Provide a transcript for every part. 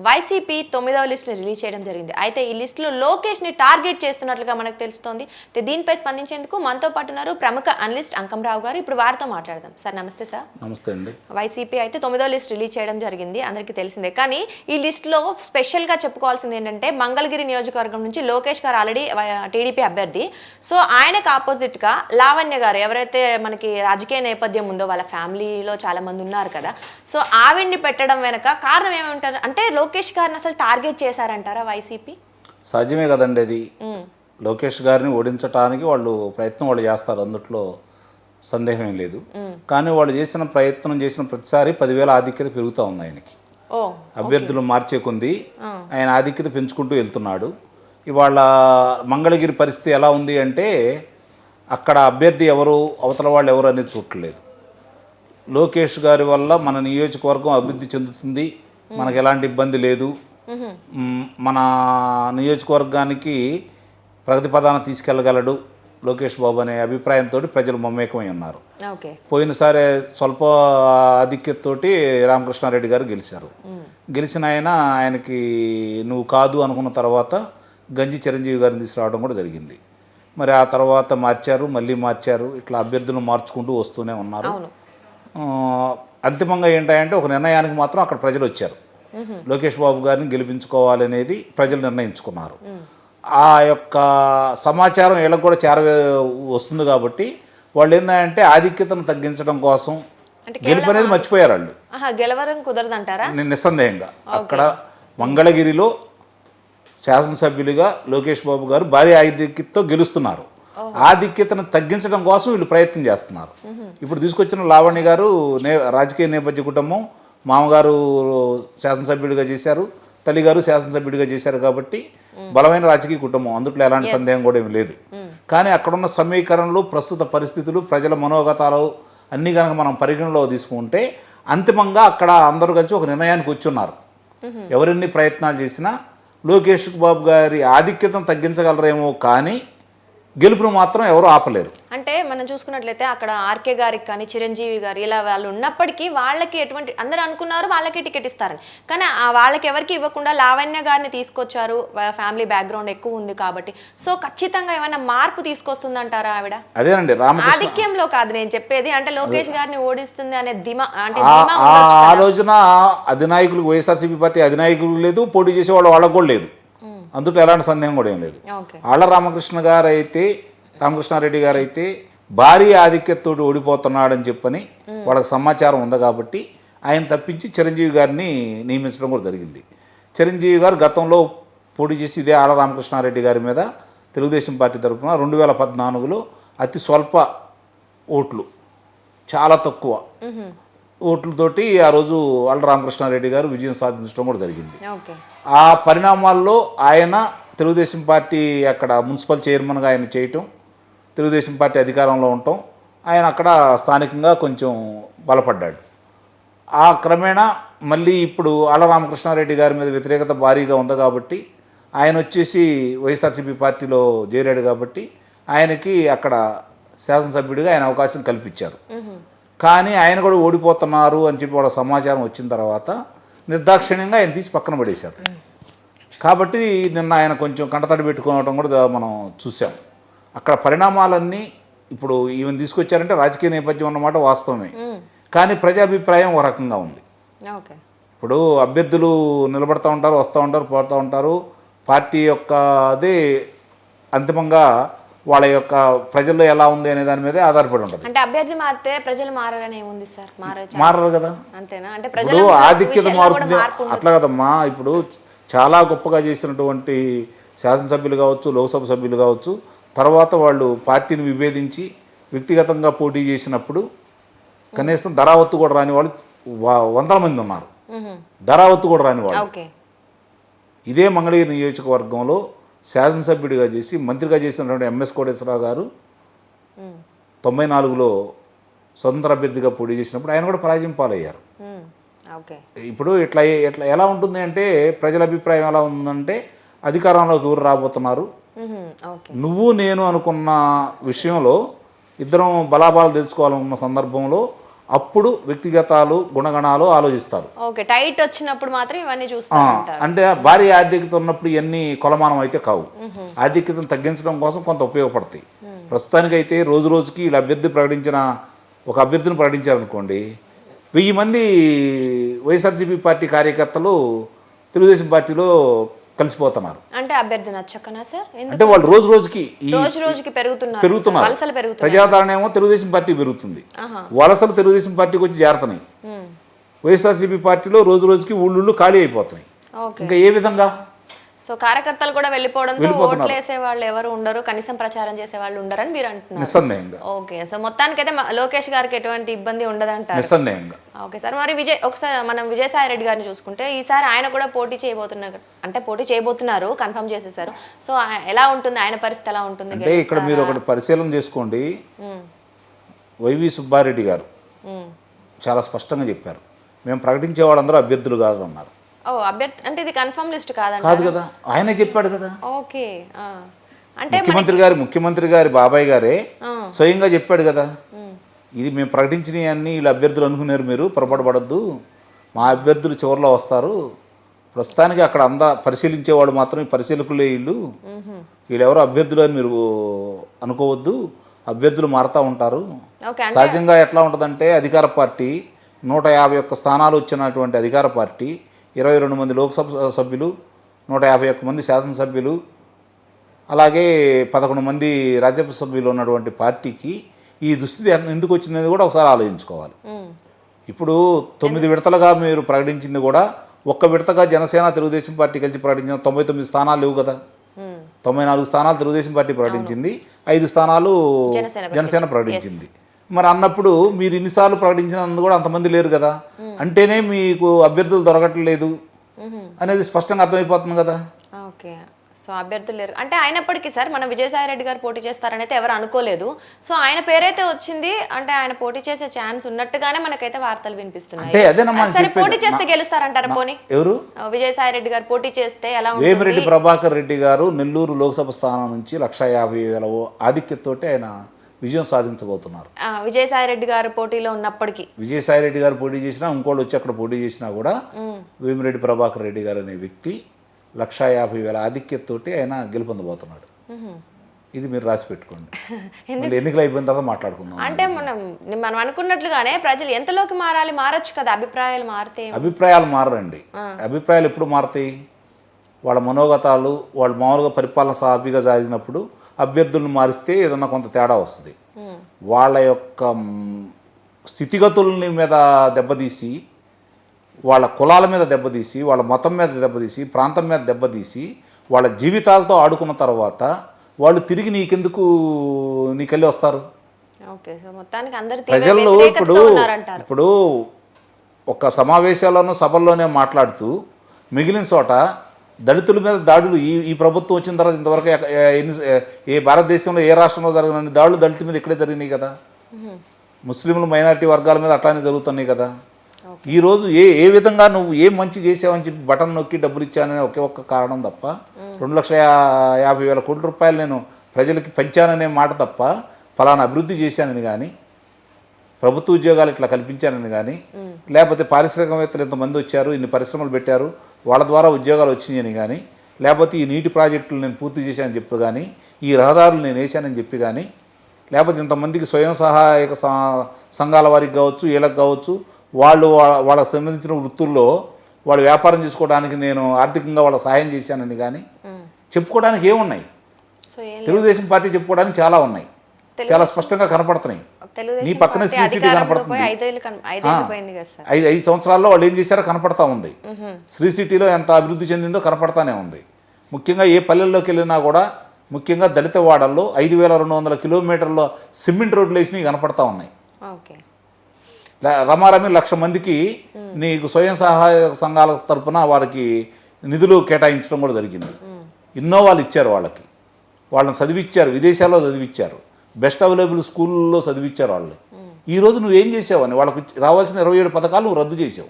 YCP తొమ్మిదవ లిస్ట్ని release చేయడం జరిగింది. అయితే ఈ లిస్టులో లోకేష్ని టార్గెట్ చేస్తున్నట్లుగా మనకు తెలుస్తోంది. అయితే దీనిపై స్పందించేందుకు మనతో పాటు ఉన్నారు ప్రముఖ అనలిస్ట్ అంకంరావు గారు. ఇప్పుడు వారితో మాట్లాడదాం. సార్ నమస్తే సార్. నమస్తే అండి. వైసీపీ అయితే తొమ్మిదో లిస్ట్ రిలీజ్ చేయడం జరిగింది. అందరికీ తెలిసిందే. కానీ ఈ లిస్టులో స్పెషల్గా చెప్పుకోవాల్సింది ఏంటంటే మంగళగిరి నియోజకవర్గం నుంచి లోకేష్ గారు ఆల్రెడీ టీడీపీ అభ్యర్థి. సో ఆయనకు ఆపోజిట్గా లావణ్య గారు ఎవరైతే మనకి రాజకీయ నేపథ్యం ఉందో వాళ్ళ ఫ్యామిలీలో చాలా మంది ఉన్నారు కదా. సో ఆవిడ్ని పెట్టడం వెనక కారణం ఏమంటారు? అంటే లోకేష్ గారిని అసలు టార్గెట్ చేశారంటారా వైసీపీ? సహజమే కదండి అది. లోకేష్ గారిని ఓడించడానికి వాళ్ళు ప్రయత్నం వాళ్ళు చేస్తారు అందుట్లో సందేహం ఏం లేదు. కానీ వాళ్ళు చేసిన ప్రయత్నం చేసిన ప్రతిసారి పదివేల ఆధిక్యత పెరుగుతూ ఉంది ఆయనకి. అభ్యర్థులు మార్చే కొంది ఆయన ఆధిక్యత పెంచుకుంటూ వెళ్తున్నాడు. ఇవాళ మంగళగిరి పరిస్థితి ఎలా ఉంది అంటే అక్కడ అభ్యర్థి ఎవరు అవతల వాళ్ళు ఎవరు అనేది చూడట్లేదు. లోకేష్ గారి వల్ల మన నియోజకవర్గం అభివృద్ధి చెందుతుంది. మనకు ఎలాంటి ఇబ్బంది లేదు. మన నియోజకవర్గానికి ప్రగతి పదాన తీసుకెళ్ళగలడు లోకేష్ బాబు అనే అభిప్రాయంతో ప్రజలు మమేకమై ఉన్నారు. పోయినసారి స్వల్ప ఆధిక్యతతోటి రామకృష్ణారెడ్డి గారు గెలిచారు. గెలిచిన ఆయన ఆయనకి నువ్వు కాదు అనుకున్న తర్వాత గంజి చిరంజీవి గారిని తీసుకురావడం కూడా జరిగింది. మరి ఆ తర్వాత మార్చారు మళ్ళీ మార్చారు ఇట్లా అభ్యర్థులను మార్చుకుంటూ వస్తూనే ఉన్నారు. అంతిమంగా ఏంటంటే ఒక నిర్ణయానికి మాత్రం అక్కడ ప్రజలు వచ్చారు. లోకేష్ బాబు గారిని గెలిపించుకోవాలనేది ప్రజలు నిర్ణయించుకున్నారు. ఆ యొక్క సమాచారం వీళ్ళకి కూడా చేర వస్తుంది కాబట్టి వాళ్ళు ఏంటంటే ఆధిక్యతను తగ్గించడం కోసం గెలుపు అనేది మర్చిపోయారు వాళ్ళు. గెలవరం కుదరదంటారా? నేను నిస్సందేహంగా. అక్కడ మంగళగిరిలో శాసనసభ్యులుగా లోకేష్ బాబు గారు భారీ ఆధిక్యతతో గెలుస్తున్నారు. ఆధిక్యతను తగ్గించడం కోసం వీళ్ళు ప్రయత్నం చేస్తున్నారు. ఇప్పుడు తీసుకొచ్చిన లావణ్య గారు నే రాజకీయ నేపథ్య కుటుంబం మామగారు శాసనసభ్యుడిగా చేశారు తల్లిగారు శాసనసభ్యుడిగా చేశారు కాబట్టి బలమైన రాజకీయ కుటుంబం అందుట్లో ఎలాంటి సందేహం కూడా ఏమి లేదు. కానీ అక్కడున్న సమీకరణలు ప్రస్తుత పరిస్థితులు ప్రజల మనోగతాలు అన్నీ కనుక మనం పరిగణలో తీసుకుంటే అంతిమంగా అక్కడ అందరూ కలిసి ఒక నిర్ణయానికి వచ్చున్నారు. ఎవరెన్ని ప్రయత్నాలు చేసినా లోకేష్ బాబు గారి ఆధిక్యతను తగ్గించగలరేమో కానీ గెలుపును మాత్రం ఎవరు ఆపలేరు. అంటే మనం చూసుకున్నట్లయితే అక్కడ ఆర్కే గారికి కానీ చిరంజీవి గారు ఇలా వాళ్ళు ఉన్నప్పటికీ వాళ్ళకి ఎటువంటి అందరూ అనుకున్నారు వాళ్ళకి టికెట్ ఇస్తారని. కానీ ఆ వాళ్ళకి ఎవరికి ఇవ్వకుండా లావణ్య గారిని తీసుకొచ్చారు. ఫ్యామిలీ బ్యాక్గ్రౌండ్ ఎక్కువ ఉంది కాబట్టి. సో ఖచ్చితంగా ఏమైనా మార్పు తీసుకొస్తుందంటారా ఆవిడ? అదేనండి ఆధిక్యంలో కాదు నేను చెప్పేది. అంటే లోకేష్ గారిని ఓడిస్తుంది అనే ధీమా అంటే. ఆలోచన అధినాయకులకు వైఎస్ఆర్సీపీ పార్టీ అధినాయకులకు లేదు పోటీ చేసే వాళ్ళు వాళ్ళకు కూడా లేదు. అందులో ఎలాంటి సందేహం కూడా ఏం లేదు. ఆళ్ళ రామకృష్ణ గారు అయితే రామకృష్ణారెడ్డి గారు అయితే భారీ ఆధిక్యతతో ఓడిపోతున్నాడని చెప్పని వాళ్ళకి సమాచారం ఉంది కాబట్టి ఆయన తప్పించి చిరంజీవి గారిని నియమించడం కూడా జరిగింది. చిరంజీవి గారు గతంలో పోటీ చేసి ఇదే ఆళ్ళ రామకృష్ణారెడ్డి గారి మీద తెలుగుదేశం పార్టీ తరఫున రెండు వేల పద్నాలుగులో అతి స్వల్ప ఓట్లు చాలా తక్కువ. ఓట్లతోటి ఆ రోజు ఆళ్ళ రామకృష్ణారెడ్డి గారు విజయం సాధించడం కూడా జరిగింది. ఆ పరిణామాల్లో ఆయన తెలుగుదేశం పార్టీ అక్కడ మున్సిపల్ చైర్మన్గా ఆయన చేయటం తెలుగుదేశం పార్టీ అధికారంలో ఉండటం ఆయన అక్కడ స్థానికంగా కొంచెం బలపడ్డాడు. ఆ క్రమేణా మళ్ళీ ఇప్పుడు ఆళ్ళ రామకృష్ణారెడ్డి గారి మీద వ్యతిరేకత భారీగా ఉంది కాబట్టి ఆయన వచ్చేసి వైఎస్ఆర్సీపీ పార్టీలో చేరాడు కాబట్టి ఆయనకి అక్కడ శాసనసభ్యుడిగా ఆయన అవకాశం కల్పించారు. కానీ ఆయన కూడా ఓడిపోతున్నారు అని చెప్పి వాళ్ళ సమాచారం వచ్చిన తర్వాత నిర్దాక్షిణ్యంగా ఆయన తీసి పక్కన పడేశారు. కాబట్టి నిన్న ఆయన కొంచెం కంటతడి పెట్టుకోవడం కూడా మనం చూసాం. అక్కడ పరిణామాలన్నీ ఇప్పుడు ఈవెన్ తీసుకొచ్చారంటే రాజకీయ నేపథ్యం అన్నమాట వాస్తవమే. కానీ ప్రజాభిప్రాయం ఒక రకంగా ఉంది. ఇప్పుడు అభ్యర్థులు నిలబడతా ఉంటారు వస్తూ ఉంటారు పోతూ ఉంటారు. పార్టీ యొక్క అదే అంతిమంగా వాళ్ళ యొక్క ప్రజల్లో ఎలా ఉంది అనే దాని మీదే ఆధారపడి ఉంటుంది. అంటే అభ్యర్థి మారితే ప్రజలు మారని ఏముంది సార్? మారరు కదా? అంతేనా? అంటే ప్రజల ఆధిక్యత మారుతుంది. అట్లా కదమ్మా. ఇప్పుడు చాలా గొప్పగా చేసినటువంటి శాసనసభ్యులు కావచ్చు లోక్సభ సభ్యులు కావచ్చు తర్వాత వాళ్ళు పార్టీని విభేదించి వ్యక్తిగతంగా పోటీ చేసినప్పుడు కనీసం ధరావత్తు కూడా రాని వాళ్ళు వందల మంది ఉన్నారు. ధరావత్తు కూడా రాని వాళ్ళు. ఇదే మంగళగిరి నియోజకవర్గంలో శాసనసభ్యుడిగా చేసి మంత్రిగా చేసినటువంటి ఎంఎస్ కోటేశ్వరరావు గారు. తొంభై నాలుగులో స్వతంత్ర అభ్యర్థిగా పోటీ చేసినప్పుడు ఆయన కూడా పరాజయం పాలయ్యారు. ఓకే ఇప్పుడు ఇట్లా ఎట్లా ఎలా ఉంటుంది అంటే ప్రజల అభిప్రాయం ఎలా ఉందంటే అధికారంలోకి ఎవరు రాబోతున్నారు. ఓకే నువ్వు నేను అనుకున్న విషయంలో ఇద్దరం బలాబాలు తెలుసుకోవాలనుకున్న సందర్భంలో అప్పుడు వ్యక్తిగతాలు గుణగణాలు ఆలోచిస్తారు. ఓకే టైట్ వచ్చినప్పుడు మాత్రం ఇవన్నీ అంటే భారీ ఆర్థికత ఉన్నప్పుడు ఇవన్నీ కొలమానం అయితే కావు ఆర్థికతను తగ్గించడం కోసం కొంత ఉపయోగపడతాయి. ప్రస్తుతానికైతే రోజు రోజుకి వీళ్ళ అభ్యర్థి ప్రకటించిన ఒక అభ్యర్థిని ప్రకటించారనుకోండి వెయ్యి మంది వైఎస్ఆర్సీపీ పార్టీ కార్యకర్తలు తెలుగుదేశం పార్టీలో కలిసిపోతున్నారు. అంటే అభ్యర్థి నచ్చకనా సార్? అంటే వాళ్ళు రోజు రోజుకి రోజు రోజుకి పెరుగుతున్నారు. పెరుగుతున్నారు. వలసలు పెరుగుతున్నారు ప్రజాదరణ ఏమో తెలుగుదేశం పార్టీ పెరుగుతుంది. వలసలు తెలుగుదేశం పార్టీకి వచ్చి చేరుతున్నాయి. వైఎస్ఆర్సీపీ పార్టీలో రోజు రోజుకి ఊళ్ళుళ్ళు ఖాళీ అయిపోతున్నాయి. ఇంకా ఏ విధంగా? సో కార్యకర్తలు కూడా వెళ్ళిపోవడంతో. ఓట్లు వేసే వాళ్ళు ఎవరు ఉండరు కనీసం ప్రచారం చేసే వాళ్ళు ఉండరని మీరు అంటున్నారు. నిస్సందేహంగా. ఓకే సో మొత్తానికైతే లోకేష్ గారికి ఎటువంటి ఇబ్బంది ఉండదంటారు? నిస్సందేహంగా. ఓకే సార్ మరి విజయ్ ఒకసారి మనం విజయసాయి రెడ్డి గారిని చూసుకుంటే ఈసారి ఆయన కూడా పోటీ చేయబోతున్నారు అంటే పోటీ చేయబోతున్నారు కన్ఫర్మ్ చేసేసారు. సో ఎలా ఉంటుంది ఆయన పరిస్థితి ఎలా ఉంటుంది? అంటే ఇక్కడ మీరు ఒకటి పరిశీలన చేసుకోండి. వైవి సుబ్బారెడ్డి గారు. చాలా స్పష్టంగా చెప్పారు. మేము ప్రకటించే వాళ్ళందరూ అభ్యర్థులు కాదు అన్నారు ఓ అభ్యర్థి అంటే ఇది కన్ఫర్మ్ లిస్ట్ కాదంట కాదు కదా ఆయనే చెప్పాడు కదా. ఓకే. అంటే ముఖ్యమంత్రి గారి ముఖ్యమంత్రి గారి బాబాయ్ గారే. స్వయంగా చెప్పాడు కదా. ఇది మేము ప్రకటించినవి అన్ని వీళ్ళ అభ్యర్థులు అనుకున్నారు మీరు పొరపాటు పడద్దు. మా అభ్యర్థులు చివరిలో వస్తారు. ప్రస్తుతానికి అక్కడ అందా పరిశీలించేవాడు మాత్రం ఈ పరిశీలకులే వీళ్ళు. వీళ్ళెవరో అభ్యర్థులు అని మీరు అనుకోవద్దు. అభ్యర్థులు మారుతూ ఉంటారు. సహజంగా ఎట్లా ఉంటుందంటే అధికార పార్టీ నూట యాభై ఒక్క స్థానాలు వచ్చినటువంటి అధికార పార్టీ ఇరవై రెండు మంది లోక్సభ సభ్యులు నూట యాభై ఒక్క మంది శాసనసభ్యులు అలాగే పదకొండు మంది రాజ్యసభ సభ్యులు ఉన్నటువంటి పార్టీకి ఈ దుస్థితి ఎందుకు వచ్చిందని కూడా ఒకసారి ఆలోచించుకోవాలి. ఇప్పుడు తొమ్మిది విడతలుగా మీరు ప్రకటించింది కూడా ఒక్క విడతగా జనసేన తెలుగుదేశం పార్టీ కలిసి ప్రకటించిన తొంభై తొమ్మిది స్థానాలు లేవు కదా. తొంభై నాలుగు స్థానాలు తెలుగుదేశం పార్టీ ప్రకటించింది ఐదు స్థానాలు జనసేన ప్రకటించింది. మరి అన్నప్పుడు మీరు ఇన్నిసార్లు ప్రకటించినందుకు కూడా అంతమంది లేరు కదా. అంటేనే మీకు అభ్యర్థులు దొరకట్లేదు. అనేది స్పష్టంగా అర్థమైపోతుంది కదా. ఓకే. సో అభ్యర్థులు లేరు. అంటే అయినప్పటికీ సార్ మన విజయసాయి రెడ్డి గారు పోటీ చేస్తారని అయితే ఎవరు అనుకోలేదు. సో ఆయన పేరైతే వచ్చింది అంటే ఆయన పోటీ చేసే ఛాన్స్ ఉన్నట్టుగానే మనకైతే వార్తలు వినిపిస్తున్నాయి. సరే. పోటీ చేస్తే గెలుస్తారంటారా పోనీ? ఎవరు? విజయసాయి రెడ్డి గారు పోటీ చేస్తే ఎలా ఉంటుంది? వేమిరెడ్డి ప్రభాకర్ రెడ్డి గారు నెల్లూరు లోక్సభ స్థానం నుంచి లక్ష యాభై వేల ఓ- ఆధిక్యతతోటి ఆయన విజయం సాధించబోతున్నారు. విజయసాయి రెడ్డి గారు పోటీలో ఉన్నప్పటికీ. విజయసాయి రెడ్డి గారు పోటీ చేసినా ఇంకోళ్ళు వచ్చి అక్కడ పోటీ చేసినా కూడా వేమిరెడ్డి ప్రభాకర్ రెడ్డి గారు అనే వ్యక్తి లక్ష యాభై వేల ఆధిక్యతతోటి ఆయన గెలుపొందబోతున్నాడు. ఇది మీరు రాసి పెట్టుకోండి. ఎన్నికలు అయిపోయిన తర్వాత మాట్లాడుకుందాం. అంటే మనం మనం అనుకున్నట్లుగానే ప్రజలు ఎంతలోకి మారాలి మారొచ్చు కదా అభిప్రాయాలు మారితే అభిప్రాయాలు మారండి అభిప్రాయాలు ఎప్పుడు మారుతాయి? వాళ్ళ మనోగతాలు వాళ్ళు మామూలుగా పరిపాలన సాఫీగా జరిగినప్పుడు అభ్యర్థులను మారిస్తే ఏదన్నా కొంత తేడా వస్తుంది. వాళ్ళ యొక్క స్థితిగతుల్ని మీద దెబ్బతీసి వాళ్ళ కులాల మీద దెబ్బతీసి వాళ్ళ మతం మీద దెబ్బతీసి ప్రాంతం మీద దెబ్బతీసి వాళ్ళ జీవితాలతో ఆడుకున్న తర్వాత వాళ్ళు తిరిగి నీకెందుకు నీకెళ్ళి వస్తారు? ప్రజల్లో ఇప్పుడు ఇప్పుడు ఒక సమావేశాల్లోనూ సభల్లోనే మాట్లాడుతూ మిగిలిన చోట దళితుల మీద దాడులు ఈ ఈ ప్రభుత్వం వచ్చిన తర్వాత ఇంతవరకు ఎన్ని ఏ భారతదేశంలో ఏ రాష్ట్రంలో జరగని దాడులు దళితుల మీద ఇక్కడే జరిగినాయి కదా. ముస్లింలు మైనారిటీ వర్గాల మీద అట్లానే జరుగుతున్నాయి కదా. ఈరోజు ఏ ఏ విధంగా నువ్వు ఏం మంచి చేసావని చెప్పి బటన్ నొక్కి డబ్బులు ఇచ్చాననే ఒకే ఒక్క కారణం తప్ప రెండు లక్షల యాభై వేల కోట్ల రూపాయలు నేను ప్రజలకి పంచాననే మాట తప్ప ఫలానా అభివృద్ధి చేశానని కానీ ప్రభుత్వ ఉద్యోగాలు ఇట్లా కల్పించానని కానీ లేకపోతే పారిశ్రామికవేత్తలు ఇంతమంది వచ్చారు ఇన్ని పరిశ్రమలు పెట్టారు వాళ్ళ ద్వారా ఉద్యోగాలు వచ్చినాయని కానీ లేకపోతే ఈ నీటి ప్రాజెక్టులు నేను పూర్తి చేశానని చెప్పి కానీ ఈ రహదారులు నేను వేశానని చెప్పి కానీ లేకపోతే ఇంతమందికి స్వయం సహాయక సంఘాల వారికి కావచ్చు వీళ్ళకి కావచ్చు వాళ్ళు వా- వాళ్ళకి సంబంధించిన వృత్తుల్లో వాళ్ళు వ్యాపారం చేసుకోవడానికి నేను ఆర్థికంగా వాళ్ళకి సహాయం చేశానని కానీ. చెప్పుకోవడానికి ఏమున్నాయి? తెలుగుదేశం పార్టీ చెప్పుకోవడానికి చాలా ఉన్నాయి. చాలా స్పష్టంగా కనపడుతున్నాయి. నీ పక్కన అధికారంలో కనపడుతుంది. ఐదు ఐదు సంవత్సరాల్లో వాళ్ళు ఏం చేశారో కనపడతా ఉంది. మ్హూ. శ్రీ సిటీలో ఎంత అభివృద్ధి చెందిందో కనపడతానే ఉంది. ముఖ్యంగా ఏ పల్లెల్లోకి వెళ్ళినా కూడా ముఖ్యంగా దళిత వాడల్లో ఐదు వేల రెండు వందల కిలోమీటర్ల సిమెంట్ రోడ్లు వేసినవి కనపడతా ఉన్నాయి. రమారమి లక్ష మందికి నీకు స్వయం సహాయ సంఘాల తరపున వారికి నిధులు కేటాయించడం కూడా జరిగింది. ఇన్నోవాలు ఇచ్చారు వాళ్ళకి. వాళ్ళని చదివిచ్చారు విదేశాల్లో చదివిచ్చారు. బెస్ట్ అవైలబుల్ స్కూల్లో చదివిచ్చారు వాళ్ళు ఈ రోజు నువ్వేం చేసావు అని వాళ్ళకి రావాల్సిన ఇరవై ఏడు పథకాలు నువ్వు రద్దు చేసావు.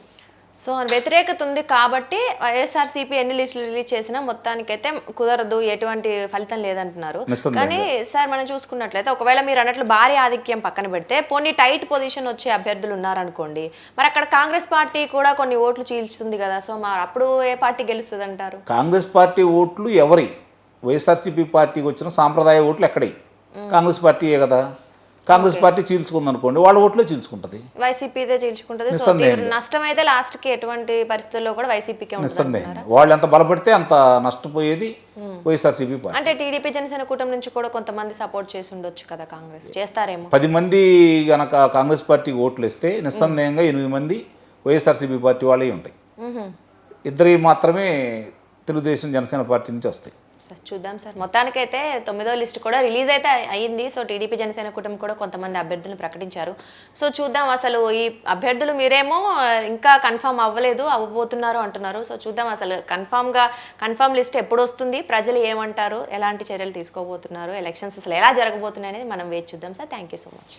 సో వ్యతిరేకత ఉంది కాబట్టి వైఎస్ఆర్సీపీ ఎన్ని లిస్టులు రిలీజ్ చేసినా మొత్తానికైతే కుదరదు ఎటువంటి ఫలితం లేదంటున్నారు. కానీ సార్ మనం చూసుకున్నట్లయితే ఒకవేళ మీరు అన్నట్లు భారీ ఆధిక్యం పక్కన పెడితే పోనీ టైట్ పొజిషన్ వచ్చే అభ్యర్థులు ఉన్నారనుకోండి మరి అక్కడ కాంగ్రెస్ పార్టీ కూడా కొన్ని ఓట్లు చీల్చుతుంది కదా సో మరి అప్పుడు ఏ పార్టీ గెలుస్తుంది అంటారు కాంగ్రెస్ పార్టీ ఓట్లు ఎవరి? వైఎస్ఆర్సీపీ పార్టీకి వచ్చిన సాంప్రదాయ ఓట్లు ఎక్కడై? కాంగ్రెస్ పార్టీయే కదా. కాంగ్రెస్ పార్టీ చీల్చుకుంది అనుకోండి వాళ్ళ ఓట్లే చీల్చుకుంటుంది. వైసీపీదే చీల్చుకుంటుంది. సో నిస్సందేహంగా. తీవ్ర నష్టం అయితే లాస్ట్కి ఎటువంటి పరిస్థితుల్లో కూడా వైసీపీకే నిస్సందేహంగా వాళ్ళు ఎంత బలపడితే అంత నష్టపోయేది వైఎస్ఆర్సీపీ పార్టీ. అంటే టీడీపీ జనసేన కూటమి నుంచి కూడా కొంతమంది సపోర్ట్ చేసి ఉండొచ్చు కదా కాంగ్రెస్. చేస్తారేమో. పది మంది గనక కాంగ్రెస్ పార్టీకి ఓట్లు ఇస్తే నిస్సందేహంగా ఎనిమిది మంది వైఎస్ఆర్సీపీ పార్టీ వాళ్ళే ఉంటాయి. ఇద్దరి మాత్రమే తెలుగుదేశం జనసేన పార్టీ నుంచి వస్తాయి. సార్ చూద్దాం సార్. మొత్తానికైతే తొమ్మిదో లిస్ట్ కూడా రిలీజ్ అయితే అయింది. సో టీడీపీ జనసేన కుటుంబం కూడా కొంతమంది అభ్యర్థులను ప్రకటించారు. సో చూద్దాం అసలు ఈ అభ్యర్థులు మీరేమో ఇంకా కన్ఫామ్ అవ్వలేదు అవ్వబోతున్నారు అంటున్నారు. సో చూద్దాం అసలు కన్ఫామ్గా కన్ఫర్మ్ లిస్ట్ ఎప్పుడు వస్తుంది ప్రజలు ఏమంటారు ఎలాంటి చర్యలు తీసుకోబోతున్నారు ఎలక్షన్స్ అసలు ఎలా జరగబోతున్నాయి అనేది మనం వేచి చూద్దాం sir. Thank you so much.